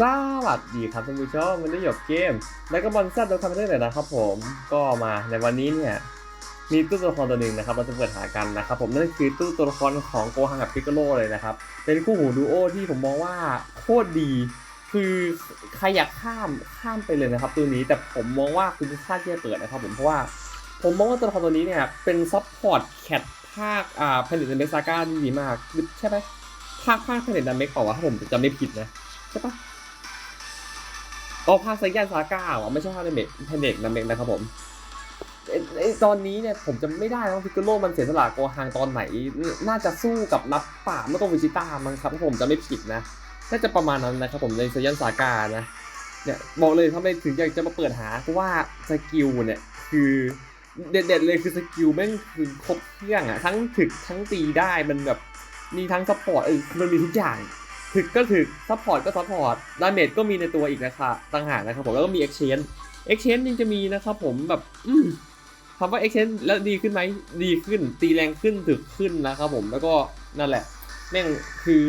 สวัสดีครับท่านผู้ชมวันนี้หยกเกม แล้วก็บอลแซดโดยคอมพิวเตอร์เลยนะครับผมก็มาในวันนี้เนี่ยมีตู้ตัวละครตัวหนึ่งนะครับเราจะเปิดหากันนะครับผมนั่นคือตู้ตัวละครของโกฮังกับพิกโกโลเลยนะครับเป็นคู่หูดูโอที่ผมมองว่าโคตรดีคือใครอยากข้ามข้ามไปเลยนะครับตัวนี้แต่ผมมองว่าคุณค่าที่จะเปิดนะครับผมเพราะว่าผมมองว่าตัวละครตัวนี้เนี่ยเป็นซัพพอร์ตแคทภาคอ่าผลิตในเมซาก้าดีมากใช่ไหมภาคภาคผลิตในเมกบอกว่าถ้าผมจำไม่ผิดนะใช่ปะ ก็ภาคไซยันซาก้าอะไม่ใช่ภาคในเมกเพนเด็กนเมกนะครับผมเอ้ยเอ้ยตอนนี้เนี่ยผมจะไม่ได้ว่าพิกโกโลมันเสียสละโกฮังตอนไหน น่าจะสู้กับนับป่าเมื่อตัววิชิต้ามั้งครับถ้าผมจะไม่ผิดนะน่าจะประมาณนั้นนะครับผมในไซยันซาก้านะเนี่ยบอกเลยทำไมถึงอยากจะมาเปิดหาเพราะว่าสกิลเนี่ยคือเด็ดๆเลยคือสกิลแม่งคือครบเครื่องอะทั้งถึกทั้งตีได้มันแบบมีทั้งซัพพอร์ตเออมันมีทุกอย่าง ถึกก็ถึกซัพพอร์ตก็ซัพพอร์ตดาเมจก็มีในตัวอีกนะครับต่างหากนะครับผมแล้วก็มี exchange exchange ยังจะมีนะครับผมแบบอืมคำว่า exchange แล้วดีขึ้นไหมดีขึ้น ตีแรงขึ้นถึกขึ้นนะครับผมแล้วก็นั่นแหละแม่งคือ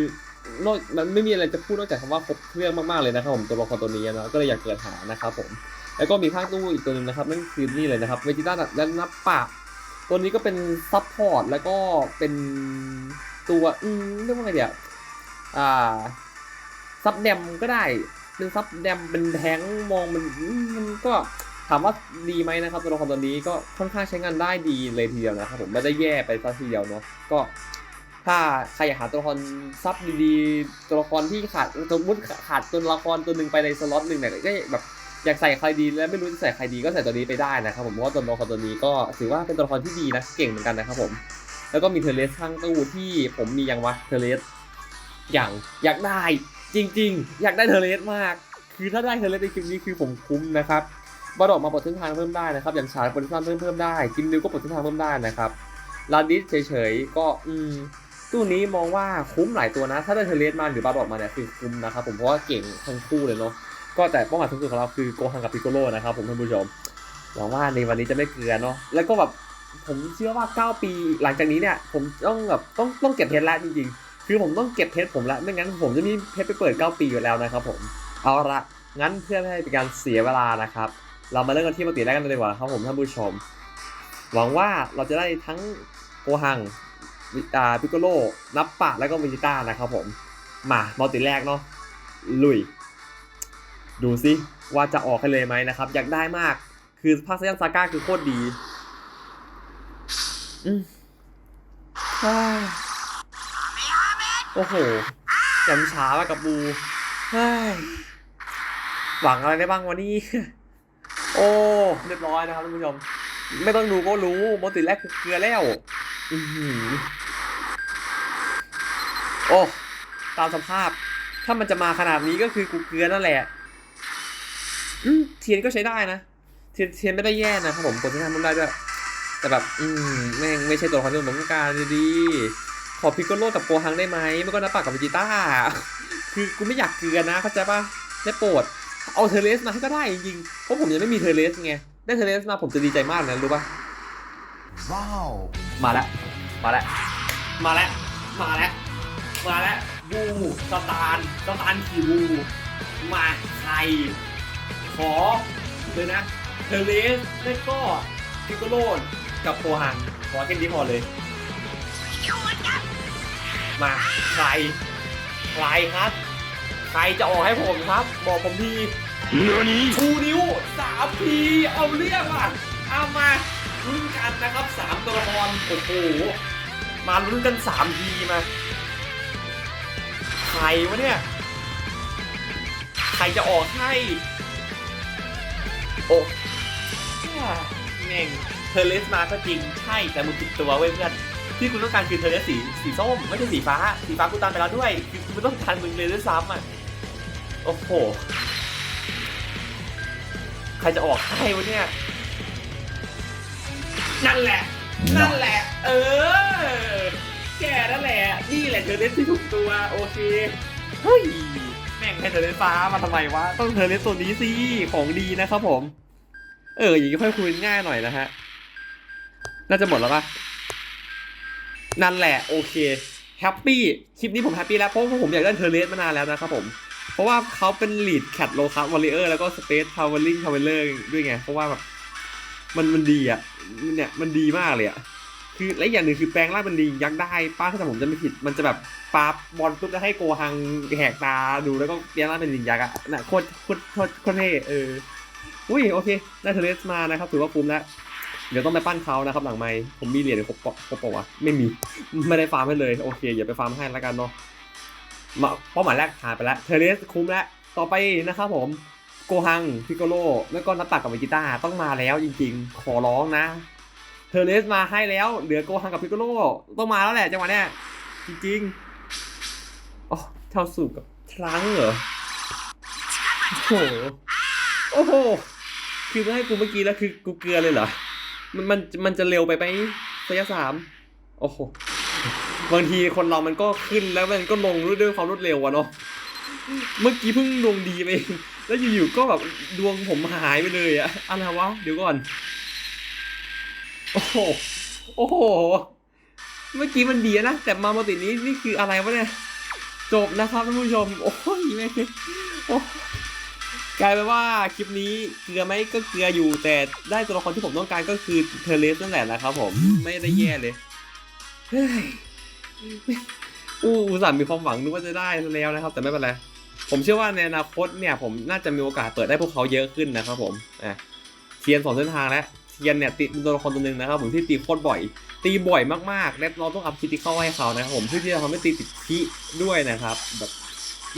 นอกมันไม่มีอะไรจะพูดนอกจากคำว่าครบเครื่องมากๆเลยนะครับผมตัวละครตัวนี้นะก็เลยอยากเกิดหานะครับผมแล้วก็มีข้างตู้อีกตัวหนึ่งนะครับนั่นคือนี่เลยนะครับเวจิต้าและนับปากตัวนี้ก็เป็นซัพพอร์ตแล้วก็เป็นตัวอืมเรียกว่าไงเดี๋ยว อ่าซับแดมก็ได้ เป็นซับแดมเป็นแทงมองมันมันก็ถามว่าดีไหมนะครับตัวละครตัวนี้ก็ค่อนข้างใช้งานได้ดีเลยทีเดียวนะครับผมไม่ได้แย่ไปซะทีเดียวเนาะก็ถ้าใครอยากหาตัวละครซับดีๆ ตัวละครที่ขาดสมมติขาดตัวละครตัวหนึ่งไปในสล็อตหนึ่งเนี่ยก็แบบอยากใส่ใครดีและไม่รู้จะใส่ใครดีก็ใส่ตัวนี้ไปได้นะครับผมเพราะว่าตัวละครตัวนี้ก็ถือว่าเป็นตัวละครที่ดีนะเก่งเหมือนกันนะครับผมแล้วก็มีเทเลสข้างตู้ที่ผมมียังวะเทเลส อย่างอยากได้จริง ๆ อยากได้เทเลสมาก คือถ้าได้เทเลสในคลิปนี้คือผมคุ้มนะครับบาดอกมาปลดเส้นทางเพิ่มได้นะครับ อย่างชาร์ปลดเส้นทางเพิ่มเพิ่มได้กิมนิวก็ปลดเส้นทางเพิ่มได้นะครับลาดิสเฉยๆก็อืมตู้นี้มองว่าคุ้มหลายตัวนะ ถ้าได้เทเลสมาหรือบาดอกมาเนี่ยคือคุ้มนะครับผมเพราะว่าเก่งทั้งคู่เลยเนาะก็แต่เป้าหมายสูงสุดของเราคือโกฮังกับพิโกโลนะครับผมท่านผู้ชมหวังว่าในวันนี้จะไม่เกลือเนาะแล้วก็แบบผมเชื่อว่า 9 ปีหลังจากนี้เนี่ย ผมต้องแบบต้องต้องเก็บเพชรแล้วจริงๆ คือผมต้องเก็บเพชรผมละไม่งั้นผมจะมีเพชรไปเปิด 9 ปีอยู่แล้วนะครับผมเอาละงั้นเพื่อไม่ให้เป็นการเสียเวลานะครับ เรามาเริ่มกันที่ปกติแรกกันเลยดีกว่าครับผมท่านผู้ชม หวังว่าเราจะได้ทั้งโกฮังวิอ่าพิโกโลนับปะแล้วก็วิจิต้านะครับผมมามัลติแรกเนาะลุย ดูซิว่าจะออกให้เลยไหมนะครับ อยากได้มาก คือภาคเซนซาก้าคือโคตรดี อืม โอ้โหยำช้ามากกับบูหวังอะไรได้บ้างวันนี้ โอ้เรียบร้อยนะครับท่านผู้ชม ไม่ต้องดูก็รู้โมติแรกกูเกลือแล้วอือหือโอ้ตามสภาพ ถ้ามันจะมาขนาดนี้ก็คือกูเกลือนั่นแหละเทียนก็ใช้ได้นะ เทียนเทียนไม่ได้แย่นะครับผมกดที่ทำมันได้ด้วยแต่แบบ อืมแม่งไม่ใช่ตัวละครที่ผมต้องการดีๆ ขอพิกโกโลกับโปฮังได้ไหมไม่ก็นับปากกับวิจิต้า คือกูไม่อยากเกลือนะเข้าใจปะได้โปรด เอาเทเลสมาให้ก็ได้จริงๆเพราะผมยังไม่มีเทเลสไง ได้เทเลสมาผมจะดีใจมากนะรู้ปะว้าว มาแล้ว มาแล้ว มาแล้ว มาแล้ว มาแล้วบูสตาร์สตาร์ขี่บูมาใครขอเลยนะเทเลสแล้วก็พิโกโลนกับโปฮันขอแค่นี้พอเลย มาใครใครครับ ใครจะออกให้ผมครับ บอกผมทีชูนิ้วสามทีเอาเรื่องว่ะเอามาลุ้นกันนะครับสามตัวละครโอ้โหมาลุ้นกันสามทีมาใครวะเนี่ย ใครจะออกให้โอ้แม่งเทอร์เลสมาก็จริงใช่แต่มึงผิดตัวเว้ยเพื่อน ที่คุณต้องการคือเทอร์เลสสีสีส้มไม่ใช่สีฟ้า สีฟ้ากูตามไปแล้วด้วยคือกูต้องการมึงเลยด้วยซ้ำอะโอ้โหใครจะออกให้วะเนี่ยนั่นแหละ นั่นแหละ เออ แกนั่นแหละ นี่แหละเธอเล่นที่ถูกตัวโอเค เฮ้ย แม่งให้เธอเล่นฟ้ามาทำไมวะ ต้องเธอเล่นตัวนี้สิ ของดีนะครับผม เออ อย่างนี้ค่อยคุยง่ายหน่อยนะฮะ น่าจะหมดแล้วปะ นั่นแหละโอเคแฮปปี้คลิปนี้ผมแฮปปี้แล้วเพราะว่าผมอยากได้เทเลสมานานแล้วนะครับผมเพราะว่าเขาเป็นลีดแคทโลคัสวอลเลอร์แล้วก็สเปซทาวเวลลิงทาวเวลเลอร์ด้วยไง เพราะว่าแบบมันมันดีอะเนี่ยมันดีมากเลยอะคือและอย่างหนึ่งคือแปลงร่างเป็นลิงยักษ์ได้ป้าถ้าผมจะไม่ผิด มันจะแบบปาบอลปุ๊บแล้วให้โกหังแหกตาดูแล้วก็แปลงร่างเป็นลิงยักษ์อะน่ะโคตรโคตรโคตรโคตรเท่เอออุ้ยโอเคได้เทเลสมานะครับถือว่าคุ้มแล้ว เดี๋ยวต้องไปปั้นเขานะครับหลังไม้ผมมีเหรียญครบปะครบปะวะไม่มีไม่ได้ฟาร์มให้เลยโอเคอย่าไปฟาร์มให้แล้วกันเนาะมาเป้าหมายแรกผ่านไปแล้วเทเลสคุ้มแล้วต่อไปนะครับผมโกหังพิโกโลแล้วก็นับตักกับเวจิต้าต้องมาแล้วจริงๆ ขอร้องนะ เทเลสมาให้แล้วเหลือโกหังกับพิโกโลต้องมาแล้วแหละจังหวะเนี้ยจริงๆอ๋อเท่าสูบกับทรังเหรอโอ้โหโอ้โหคือไม่ให้กูเมื่อกี้แล้วคือกูเกลือเลยเหรอ มันมันมันจะเร็วไปไหมระยะสามโอ้โหบางทีคนเรามันก็ขึ้นแล้วมันก็ลงด้วยความรวดเร็วอะเนาะเมื่อกี้เพิ่งดวงดีไปแล้วอยู่ๆก็แบบดวงผมหายไปเลยอะอะไรวะเดี๋ยวก่อน โอ้โหโอ้โห เมื่อกี้มันดีนะ แต่มาโมตินี้นี่คืออะไรวะเนี่ย จบนะครับท่านผู้ชม โอ้ยแม่โอ้ กลายเป็นว่าคลิปนี้เกลือไหมก็เกลืออยู่ แต่ได้ตัวละครที่ผมต้องการก็คือเทเลสนั่นแหละนะครับผมไม่ได้แย่เลยเฮ้ยอู้อุตส่าห์มีความหวังนึกว่าจะได้แล้วนะครับ แต่ไม่เป็นไรผมเชื่อว่าในอนาคตเนี่ย ผมน่าจะมีโอกาสเปิดได้พวกเขาเยอะขึ้นนะครับผมอะเทียนสองเส้นทางแล้วเทียนเนี่ยติดเป็นตัวละครตัวหนึ่งนะครับ ผมที่ตีโคตรบ่อย ตีบ่อยมากๆและเราต้องอัพคิติเข้าให้เขานะครับผมเพื่อที่จะทำให้ตีติดคีด้วยนะครับแบบ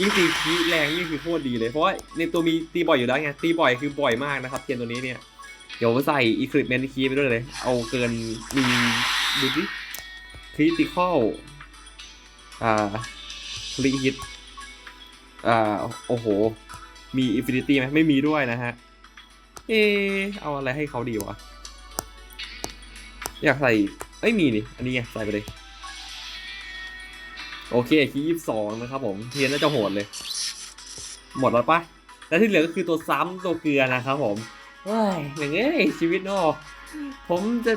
ยิ่งตีคีแรงยิ่งคือโคตรดีเลยเพราะว่าในตัวมีตีบ่อยอยู่แล้วไงตีบ่อยคือบ่อยมากนะครับเทียนตัวนี้เนี่ยเดี๋ยวใส่อีคริปเมนคีไปด้วยเลย เอาเกินมีดูดิคริติคอลอ่าคริฮิตอ่าโอ้โห มีอินฟินิตี้ไหมไม่มีด้วยนะฮะเออเอาอะไรให้เขาดีวะ อยากใส่เอ้ยมีนี่ อันนี้ไง ใส่ไปเลย โอเคคียี่สิบสองนะครับผมเทียนน่าจะโหดเลย หมดแล้วปะแล้วที่เหลือก็คือตัวซ้ำตัวเกลือนะครับผมเฮ้ยอย่างเงี้ยชีวิตนอะผมจะ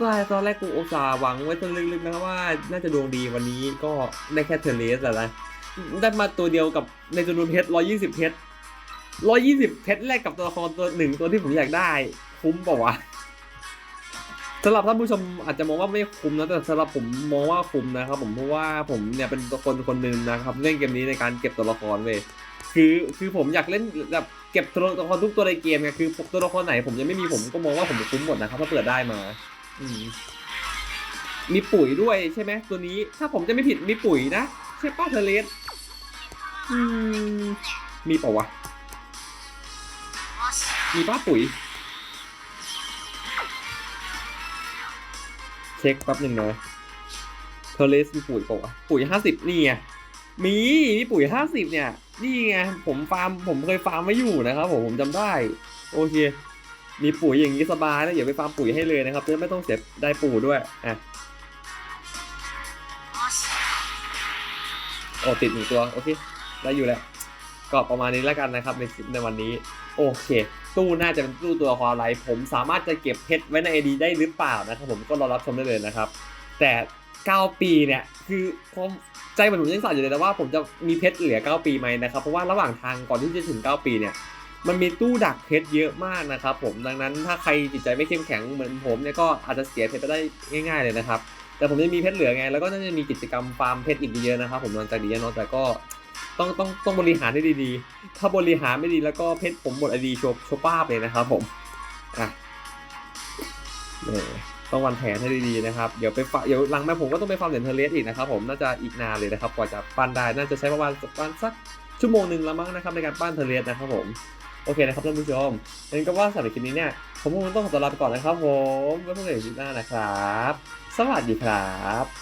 ก็ตอนแรกกูโอตสาห์หวังไว้ต้นลึกๆนะว่าน่าจะดวงดีวันนี้ก็ได้แค่เทเลสแหละนะได้มาตัวเดียวกับในจำนวนเพชรร้อยยี่สิบเพชรร้อยยี่สิบเพชรแลกกับตัวละครตัวหนึ่งตัวที่ผมอยากได้ คุ้มป่าวะ สำหรับท่านผู้ชมอาจจะมองว่าไม่คุ้มนะแต่สำหรับผมมองว่าคุ้มนะครับผมเพราะว่าผมเนี่ยเป็นคนคนหนึ่งนะครับเล่นเกมนี้ในการเก็บตัวละครเว้ยคือคือผมอยากเล่นแบบเก็บตัวละครทุกตัวในเกมไงคือตัวละครไหนผมยังไม่มีผมก็มองว่าผมคุ้มหมดนะครับถ้าเปิดได้มา อืมมีปุ๋ยด้วยใช่ไหมตัวนี้ถ้าผมจะไม่ผิดมีปุ๋ยนะใช่ป้าเทเลสอืมมีเปล่าวะมีป้าปุ๋ย ช็คแป๊บหนึ่งนะเทเลสมีปุ๋ยป่าวะปุ๋ยห้าสิบนี่ไงมีนี่ปุ๋ยห้าสิบเนี่ย นี่ไงผมฟาร์มผมเคยฟาร์มไว้อยู่นะครับผมผมจำได้ โอเค มีปุ๋ยอย่างนี้สบายแล้วอย่าไปฟาร์มปุ๋ยให้เลยนะครับจะไม่ต้องเสียได้ปุ๋ยด้วยอะโอ้ติดหนึ่งตัว โอเค ได้อยู่แล้ว ก็ประมาณนี้แล้วกันนะครับในคลิปในวันนี้ โอเค ตู้น่าจะเป็นตู้ตัวครอะไร ผมสามารถจะเก็บเพชรไว้ใน AD ได้หรือเปล่านะครับผมก็รอรับชมได้เลยนะครับ แต่ 9 ปีเนี่ยคือความใจมันผมยังสั่นอยู่เลยนะว่าผมจะมีเพชรเหลือ 9 ปีไหมนะครับ เพราะว่าระหว่างทางก่อนที่จะถึง 9 ปีเนี่ยมันมีตู้ดักเพชรเยอะมากนะครับผมดังนั้นถ้าใครจิตใจไม่เข้มแข็งเหมือนผมเนี่ยก็อาจจะเสียเพชรไปได้ง่าย ๆเลยนะครับแต่ผมจะมีเพชรเหลือไงแล้วก็น่าจะมีกิจกรรมฟาร์มเพชรอีกเยอะนะครับผมหลังจากนี้เนาะแต่ก็ ต้องต้องต้องบริหารให้ดีๆ ถ้าบริหารไม่ดีแล้วก็เพชรผมหมดไอดีโชโชป้าบเลยนะครับผม อะเออต้องวันแผนให้ดีๆนะครับ เดี๋ยวไปฟาเดี๋ยวหลังแม่ผมก็ต้องไปฟาร์มเหรียญเทเลสอีกนะครับผม น่าจะอีกนานเลยนะครับ กว่าจะปั้นได้ น่าจะใช้ประมาณประมาณสักชั่วโมงหนึ่งแล้วมั้งนะครับในการปั้นเทเลสนะครับผม โอเคนะครับท่านผู้ชมงั้นก็ว่าสำหรับคลิปนี้เนี่ย ผมคงต้องขอตัวลาไปก่อนนะครับผม ไว้พบกันใหม่คลิปหน้านะครับ สวัสดีครับ